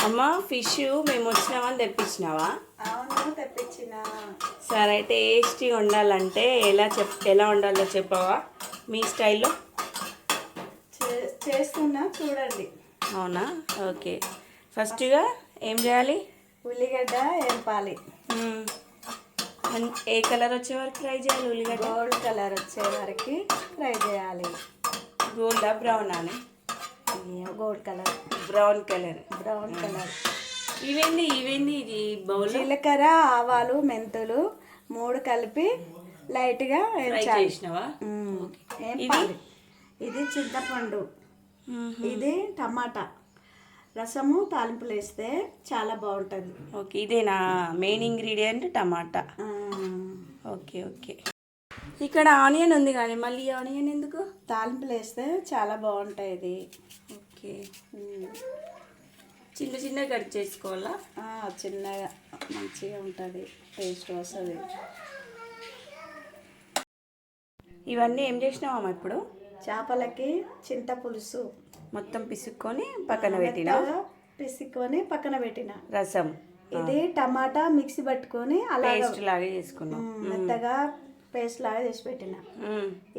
అమ్మ ఫిష్ మేము వచ్చినామని తెప్పించినావా? అవును తెప్పించిన. సరే టేస్టీగా ఉండాలంటే ఎలా చెప్ ఎలా ఉండాలో చెప్పవా మీ స్టైల్లో? చే- చేస్తున్నా చూడండి. అవునా? ఓకే. ఫస్ట్గా ఏం చేయాలి? ఉల్లిగడ్డ ఎంపాలి. అన్- ఏ కలర్ వచ్చే వరకు ఫ్రై చేయాలి ఉల్లిగడ్డ? గోల్డ్ కలర్ వచ్చే వరకు ఫ్రై చేయాలి. గోల్డా బ్రౌన్ అని? Gold colour. Brown colour. Brown colour. ఇవేంది? ఇవేంది ఇది? బౌల్? జీలకర్ర ఆవాలు మెంతులు మూడు కలిపి లైట్గా చేసినావా? ఇది? చింతపండు. ఇది టమాటా. రసము తాలింపులు వేస్తే చాలా బాగుంటుంది. ఓకే. ఇదేనా? మెయిన్ ఇంగ్రీడియంట్ టమాటా. Okay okay. ఇక్కడ ఆనియన్ ఉంది కానీ మళ్ళీ ఆనియన్ ఎందుకు? తాలింపులు వేస్తే చాలా బాగుంటాయి ఇది. ఓకే. చిన్న చిన్న కట్ చేసుకోవాలా? చిన్నగా. మంచిగా ఉంటుంది. టేస్ట్ వస్తుంది. ఇవన్నీ ఏం చేసినావమ్మా ఇప్పుడు? చేపలకి చింత పులుసు మొత్తం పిసుక్కొని పక్కన పెట్టినా? పిసుకొని పక్కన పెట్టిన. రసం. ఇది టమాటా మిక్సీ పట్టుకొని అలా పేస్ట్ లాగా చేసుకున్నాం. మెత్తగా పేస్ట్ లాగా చేసి పెట్టిన.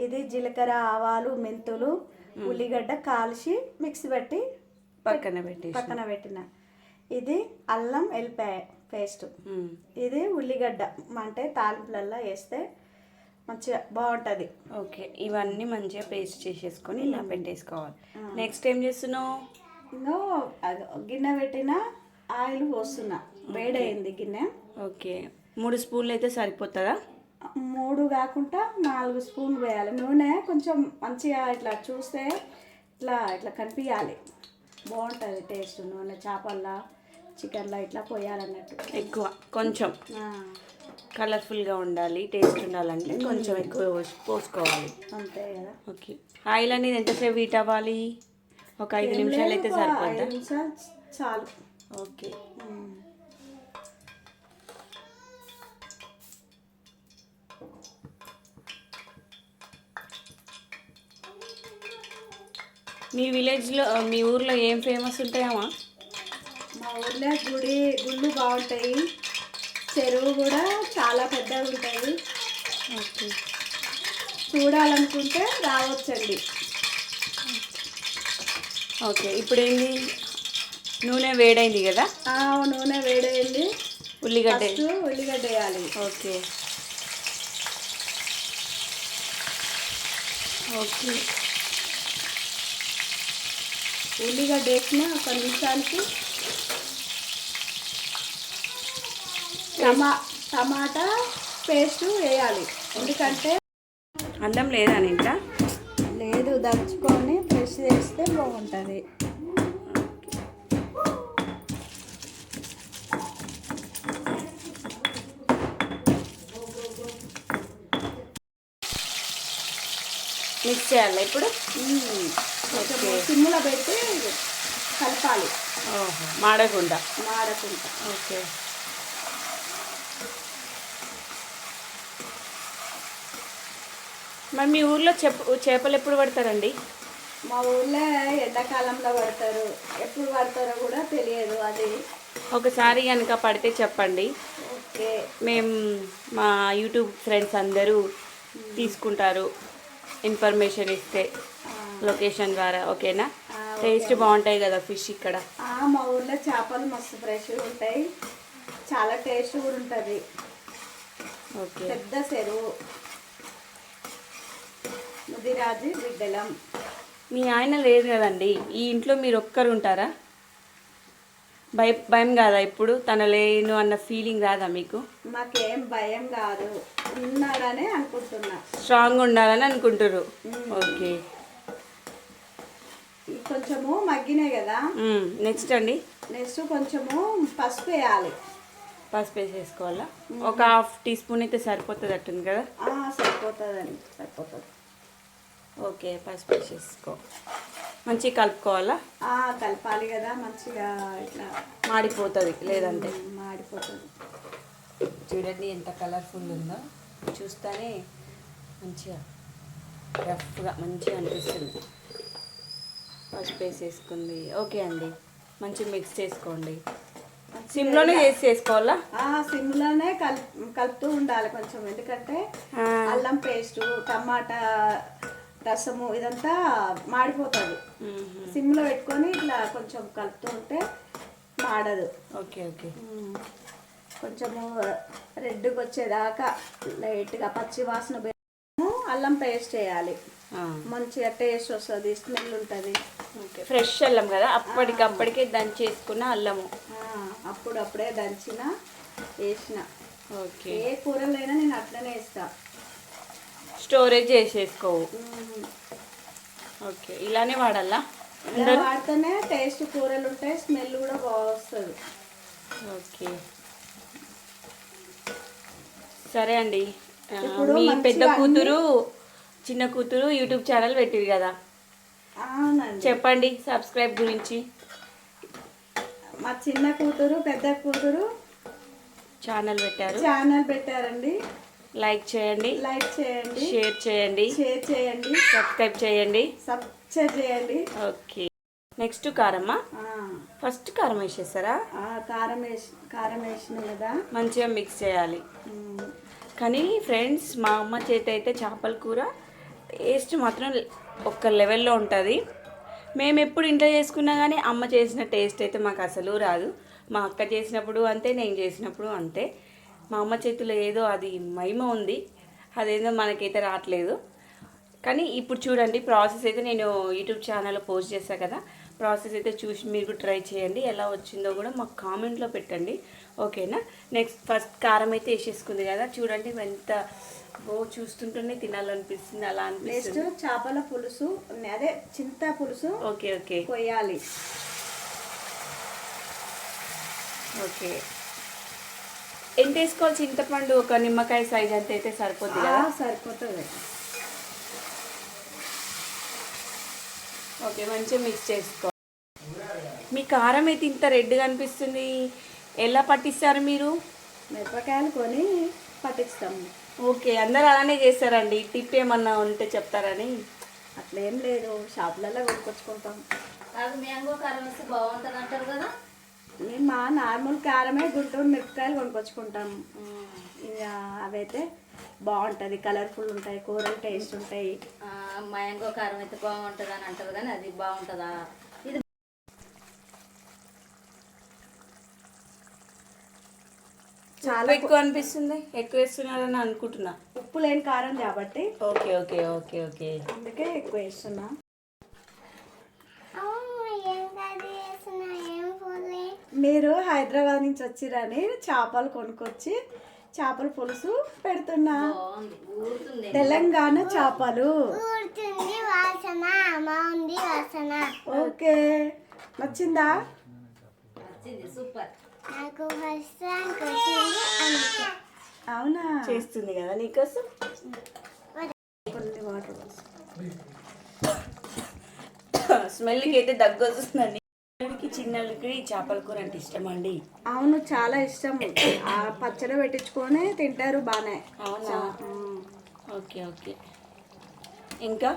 ఇది జీలకర్ర ఆవాలు మెంతులు ఉల్లిగడ్డ కాల్చి మిక్సీ పెట్టి పక్కన పెట్టి పక్కన పెట్టిన. ఇది అల్లం ఎల్లిపాయ పేస్ట్. ఇది ఉల్లిగడ్డ. అంటే తాలింపులల్లో వేస్తే మంచిగా బాగుంటుంది. ఓకే. ఇవన్నీ మంచిగా పేస్ట్ చేసేసుకొని ఇలా పెట్టేసుకోవాలి. నెక్స్ట్ ఏం చేస్తున్నావు? ఇంకా అది గిన్నె పెట్టిన ఆయిల్ పోస్తున్నా. వేడైంది గిన్నె. ఓకే. మూడు స్పూన్లు అయితే సరిపోతుందా? మూడు కాకుండా నాలుగు స్పూన్లు వేయాలి. నూనె కొంచెం మంచిగా ఇట్లా చూస్తే ఇట్లా ఇట్లా కనిపించాలి బాగుంటుంది టేస్ట్ నూనె చేపల్లా చికెన్లా ఇట్లా పోయాలన్నట్టు. ఎక్కువ కొంచెం. కలర్ఫుల్గా ఉండాలి టేస్ట్ ఉండాలంటే కొంచెం ఎక్కువ పోస్- పోసుకోవాలి. అంతే కదా. ఓకే. ఆయిల్ అనేది ఎంతసేపు హీట్ అవ్వాలి? ఒక ఐదు నిమిషాలు అయితే సరిపోద్దా? నిమిషాలు చాలు. ఓకే. మీ విలేజ్లో మీ ఊర్లో ఏం ఫేమస్ ఉంటాయమ్మా మా ఊర్లో గుడి గుళ్ళు బాగుంటాయి. చెరువు కూడా చాలా పెద్దగా ఉంటాయి. ఓకే. చూడాలనుకుంటే రావచ్చండి. ఓకే ఇప్పుడు ఏంది నూనె వేడైంది కదా? నూనె వేడైంది. ఉల్లిగడ్డ. ఉల్లిగడ్డ వేయాలి. ఓకే. ఓకే. ఉల్లిగడ్డ వేసిన ఒక నిమిషానికి టమా టమాటా పేస్ట్ వేయాలి. ఎందుకంటే అల్లం లేదా ఇంకా లేదు దంచుకొని ఫ్రెష్ చేస్తే బాగుంటుంది. మిక్స్ చేయాలి ఇప్పుడు? కొంచెం సిమ్లో పెట్టి కలపాలి. మాడకుండా? మాడకుండా. ఓకే. మరి మీ ఊర్లో చెప్ప చేపలు ఎప్పుడు పడతారండి? మా ఊళ్ళో ఎండాకాలంలో పడతారు. ఎప్పుడు పడతారో కూడా తెలియదు అది. ఒకసారి కనుక పడితే చెప్పండి. ఓకే. మేము మా యూట్యూబ్ ఫ్రెండ్స్ అందరూ తీసుకుంటారు ఇన్ఫర్మేషన్ ఇస్తే. లొకేషన్ ద్వారా ఓకేనా? టేస్ట్ బాగుంటాయి కదా ఫిష్ ఇక్కడ? మా ఊర్లో చేపలు మస్తు ఫ్రెష్గా ఉంటాయి. చాలా టేస్ట్ కూడా ఉంటుంది. ఓకే. పెద్ద చెరువు. ముదిరాజు బిడ్డలం. మీ ఆయన లేదు కదండి. ఈ ఇంట్లో మీరు ఒక్కరు ఉంటారా? భయ భయం కాదా ఇప్పుడు? తన లేను అన్న ఫీలింగ్ రాదా మీకు? మాకేం భయం కాదు. ఉన్నాడనే అనుకుంటున్నా. స్ట్రాంగ్ ఉండాలని అనుకుంటారు ఓకే. కొంచెము మగ్గినాయి కదా. నెక్స్ట్ అండి? నెక్స్ట్ కొంచెము పసుపు వేయాలి. పసుపు వేసేసుకోవాలా? ఒక హాఫ్ టీ స్పూన్ అయితే సరిపోతుంది అట్టుంది కదా? ఆ, సరిపోతుందండి. సరిపోతుంది. ఓకే పసుపు వేసేసుకో. మంచిగా కలుపుకోవాలా? కలపాలి కదా మంచిగా ఇట్లా. మాడిపోతుంది లేదంటే. మాడిపోతుంది. చూడండి ఎంత కలర్ఫుల్ ఉందో. చూస్తేనే మంచిగా రఫ్గా మంచిగా అనిపిస్తుంది. పసుపు వేసేసుకుంది ఓకే అండి. మంచి మిక్స్ చేసుకోండి. సిమ్లోనే చేసి చేసుకోవాలా? సిమ్లోనే కల్ కలుపుతూ ఉండాలి కొంచెం. ఎందుకంటే అల్లం పేస్టు టమాటా రసము ఇదంతా మాడిపోతుంది. సిమ్లో పెట్టుకొని ఇట్లా కొంచెం కలుపుతూ ఉంటే మాడదు. Okay okay. కొంచెము రెడ్గా వచ్చేదాకా లైట్గా పచ్చి వాసన అల్లం పేస్ట్ వేయాలి ఆ, మంచిగా టేస్ట్ వస్తుంది స్మెల్ ఉంటుంది. ఓకే ఫ్రెష్ అల్లం కదా? అప్పటికప్పటికే దంచి చేసుకున్న అల్లము. అప్పుడు అప్పుడే దంచిన వేసిన. ఓకే. ఏ కూరలైనా నేను అట్లనే వేస్తా. స్టోరేజ్ చేసేసుకోవు. ఓకే ఇలానే వాడాలా? ఇలా వాడితేనే టేస్ట్ కూరలు ఉంటాయి స్మెల్ కూడా బాగా వస్తుంది. ఓకే. సరే అండి. మీ పెద్ద కూతురు చిన్న కూతురు యూట్యూబ్ ఛానల్ పెట్టింది కదా. చెప్పండి సబ్స్క్రైబ్ గురించి. మా చిన్న కూతురు పెద్ద కూతురు ఛానల్ పెట్టారు. ఛానల్ పెట్టారండి. లైక్ చేయండి. లైక్ చేయండి. షేర్ చేయండి. షేర్ చేయండి. సబ్స్క్రైబ్ చేయండి. సబ్స్క్రైబ్ చేయండి. ఓకే. నెక్స్ట్ కారమ్మా. ఫస్ట్ కారం వేసేస్తారా ఆ, కారం వేసి కారం వేసిన కదా. మంచిగా మిక్స్ చేయాలి. కానీ ఫ్రెండ్స్ మా అమ్మ చేతి అయితే చేపల కూర టేస్ట్ మాత్రం ఒక్క లెవెల్లో ఉంటుంది. మేము ఎప్పుడు ఇంట్లో చేసుకున్నా కానీ అమ్మ చేసిన టేస్ట్ అయితే మాకు అసలు రాదు. మా అక్క చేసినప్పుడు అంతే నేను చేసినప్పుడు అంతే. మా అమ్మ చేతిలో ఏదో అది మహిమ ఉంది. అదేదో మనకైతే రావట్లేదు. కానీ ఇప్పుడు చూడండి ప్రాసెస్ అయితే నేను యూట్యూబ్ ఛానల్లో పోస్ట్ చేశాను కదా. ప్రాసెస్ అయితే చూసి మీరు కూడా ట్రై చేయండి. ఎలా వచ్చిందో కూడా మాకు కామెంట్లో పెట్టండి. ఓకేనా? నెక్స్ట్ ఫస్ట్ కారం అయితే వేసేసుకుంది కదా. చూడండి ఎంత ఓ చూస్తుంటేనే తినాలనిపిస్తుంది అలా నెక్స్ట్ అనిపిస్తుంది చేపల పులుసు అదే చింత పులుసు ఓకే ఓకే. కొయ్యాలి. ఓకే. ఎంత వేసుకోవాలి? చింతపండు ఒక నిమ్మకాయ సైజ్ అంత అయితే సరిపోద్ది ఆ, కదా సరిపోతుంది. ఓకే మంచిగా మిక్స్ చేసుకో. మీ కారం అయితే ఇంత రెడ్గా అనిపిస్తుంది. ఎలా పట్టిస్తారు మీరు? మిరపకాయలు కొని పట్టిస్తాము ఓకే అందరు అలానే చేస్తారండి టిప్ ఏమన్నా ఉంటే చెప్తారని. అట్లేం లేదు షాపులలో కొనుక్కొచ్చుకుంటాం. మ్యాంగో కారం వేస్తే బాగుంటుంది అంటారు కదా? మేము మా నార్మల్ కారమే గుంటూరు మిరపకాయలు కొనుక్కొచ్చుకుంటాం. ఇక అవైతే బాగుంటుంది కలర్ఫుల్ ఉంటాయి కూరలు టేస్ట్ ఉంటాయి. మ్యాంగో కారం అయితే బాగుంటుంది అని అంటారు కానీ అది బాగుంటుందా ఇది చాలా ఎక్కువ అనిపిస్తుంది? ఎక్కువ వేస్తున్నారని అనుకుంటున్నా. ఉప్పు లేని కారం కాబట్టి. Okay okay okay okay. అందుకే ఎక్కువ వేస్తున్నా. మీరు హైదరాబాద్ నుంచి వచ్చిరని చేపలు కొనుక్కొచ్చి చేపల పులుసు పెడుతున్నా. బాగుంది. ఊరుతుంది తెలంగాణ చేపలు. ఊరుతుంది వాసన బాగుంది వాసన. ఓకే. నచ్చిందా సూపర్. నాకు ఫస్ట్ ర్యాంక్ వచ్చింది అందుకే అవునా? చేస్తుంది కదా నీకోసం? వాటర్ స్మెల్కి అయితే దగ్గు వస్తుందండి పిల్లలకి చిన్నలకి చేపల కూర అంటే ఇష్టం అండి అవును చాలా ఇష్టం ఆ పచ్చడి పెట్టించుకొని తింటారు బాగానే అవునా. Okay okay. ఇంకా?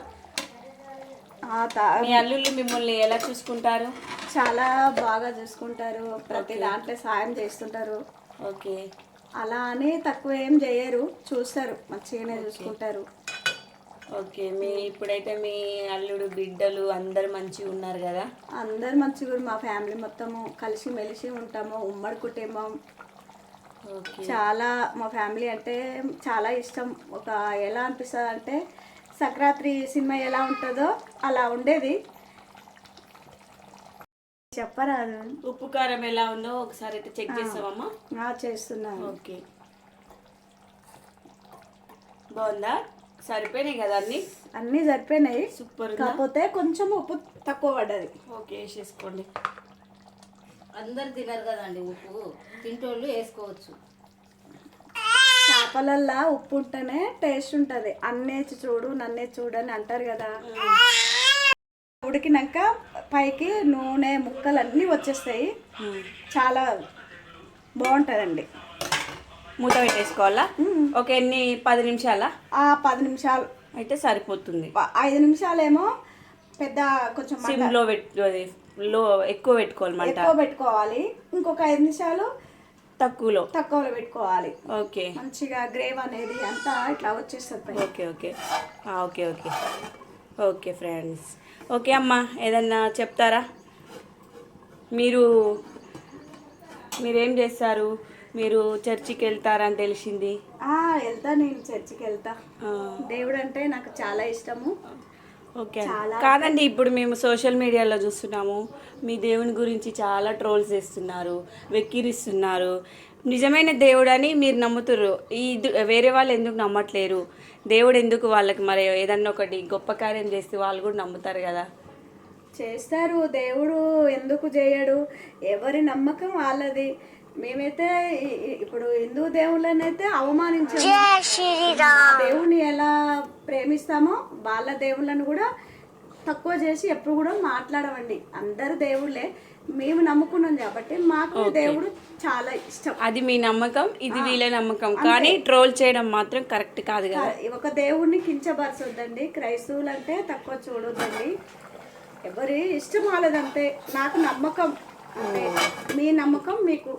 మీ అల్లుళ్ళు మిమ్మల్ని ఎలా చూసుకుంటారు? చాలా బాగా చూసుకుంటారు. ప్రతి దాంట్లో సాయం చేస్తుంటారు. ఓకే. అలా అని తక్కువ ఏం చేయరు. చూస్తారు. మంచిగానే చూసుకుంటారు. ఓకే. మీ ఇప్పుడైతే మీ అల్లుడు బిడ్డలు అందరు మంచిగా ఉన్నారు కదా? అందరు మంచిగా మా ఫ్యామిలీ మొత్తము కలిసి మెలిసి ఉంటాము. ఉమ్మడి కుటుంబం. చాలా మా ఫ్యామిలీ అంటే చాలా ఇష్టం. ఒక ఎలా అనిపిస్తుంది అంటే సంక్రాంతి సినిమా ఎలా ఉంటుందో అలా ఉండేది. చెప్పరాదు. ఉప్పు కారం ఎలా ఉందో ఒకసారి అయితే చెక్ చేస్తామమ్మా ఆ, చేస్తున్నాను. ఓకే. బాగుందా? సరిపోయినాయి కదా అన్ని? అన్నీ సరిపోయినాయి. సూపర్ కాకపోతే కొంచెం ఉప్పు తక్కువ పడ్డది. ఓకే వేసేసుకోండి. అందరు తినరు కదండి ఉప్పు. తింటోళ్ళు వేసుకోవచ్చు. చేపలల్లో ఉప్పు ఉంటేనే టేస్ట్ ఉంటుంది. అన్నేసి చూడు నన్నే చూడు అని అంటారు కదా. ఉడికినాక పైకి నూనె ముక్కలు అన్నీ వచ్చేస్తాయి. చాలా బాగుంటుందండి. మూత పెట్టేసుకోవాలా? ఓకే ఎన్ని పది నిమిషాలా? ఆ పది నిమిషాలు. అయితే సరిపోతుంది. ఐదు నిమిషాలేమో పెద్ద కొంచెం సిమ్లో లో ఎక్కువ పెట్టుకోవాలి ఎక్కువ పెట్టుకోవాలి. ఇంకొక ఐదు నిమిషాలు తక్కువలో. తక్కువలో పెట్టుకోవాలి. ఓకే. మంచిగా గ్రేవ్ అనేది అంతా ఇట్లా వచ్చేస్తుంది. Okay okay. Okay okay. Okay friends. Okay అమ్మా ఏదన్నా చెప్తారా? మీరు మీరేం చేస్తారు? మీరు చర్చికి వెళ్తారని తెలిసింది. వెళ్తా నేను చర్చికి వెళ్తా. దేవుడు అంటే నాకు చాలా ఇష్టము. ఓకే. కాదండి ఇప్పుడు మేము సోషల్ మీడియాలో చూస్తున్నాము. మీ దేవుని గురించి చాలా ట్రోల్స్ చేస్తున్నారు వెక్కిరిస్తున్నారు. నిజమైన దేవుడు అని మీరు నమ్ముతుర్రు. ఈ వేరే వాళ్ళు ఎందుకు నమ్మట్లేరు? దేవుడు ఎందుకు వాళ్ళకి మరి ఏదన్నా ఒకటి గొప్ప కార్యం చేస్తే వాళ్ళు కూడా నమ్ముతారు కదా. చేస్తారు. దేవుడు ఎందుకు చేయడు? ఎవరి నమ్మకం వాళ్ళది. మేమైతే ఇప్పుడు హిందూ దేవుళ్ళనైతే అవమానించాము. దేవుని ఎలా ప్రేమిస్తామో వాళ్ళ దేవుళ్ళను కూడా తక్కువ చేసి ఎప్పుడు కూడా మాట్లాడవండి. అందరు దేవుళ్ళే. మేము నమ్ముకున్నాం కాబట్టి మాకు దేవుడు చాలా ఇష్టం. అది మీ నమ్మకం ఇది వీళ్ళ నమ్మకం. కానీ ట్రోల్ చేయడం మాత్రం కరెక్ట్ కాదు కదా? ఒక దేవుడిని కించపరచొద్దండి. క్రైస్తవులు అంటే తక్కువ చూడొద్దండి. ఎవరి ఇష్టం వాళ్ళదంతే. నాకు నమ్మకం. అంటే మీ నమ్మకం మీకు.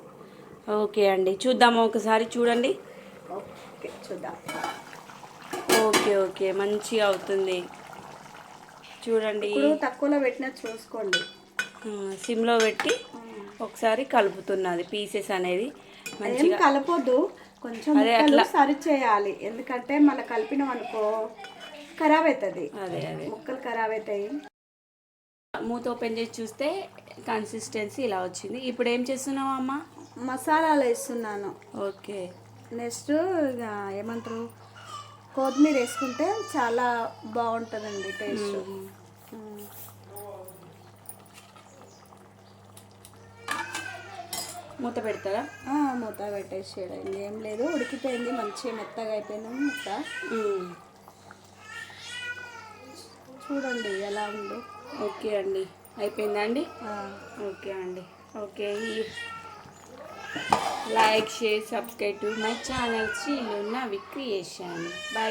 ఓకే అండి. చూద్దాము ఒకసారి చూడండి. ఓకే చూద్దాం. Okay okay. మంచిగా అవుతుంది. చూడండి. తక్కువలో పెట్టిన చూసుకోండి. సిమ్లో పెట్టి ఒకసారి కలుపుతున్నది పీసెస్ అనేది మంచిగా. కలపొద్దు కొంచెం అదే సరి చేయాలి. ఎందుకంటే మళ్ళీ కలిపినాం అనుకో ఖరాబ్ అవుతుంది అదే అదే. ముక్కలు ఖరాబ్ అవుతాయి మూత ఓపెన్ చేసి చూస్తే కన్సిస్టెన్సీ ఇలా వచ్చింది. ఇప్పుడు ఏం చేస్తున్నావు అమ్మ? మసాలాలు వేస్తున్నాను. ఓకే. నెక్స్ట్ ఇక ఏమంటారు? కొత్తిమీర వేసుకుంటే చాలా బాగుంటుందండి టేస్ట్. మూత పెడతారా? మూత పెట్టేసేయడం. ఇంకేం లేదు. ఉడికిపోయింది. మంచిగా మెత్తగా అయిపోయింది ముక్క మ్మ్. చూడండి ఎలా ఉందో. ఓకే అండి. అయిపోయిందా అండి? ఓకే అండి. Okay like share subscribe to my channel శ్రీలున్న విక్రియేషన్. బాయ్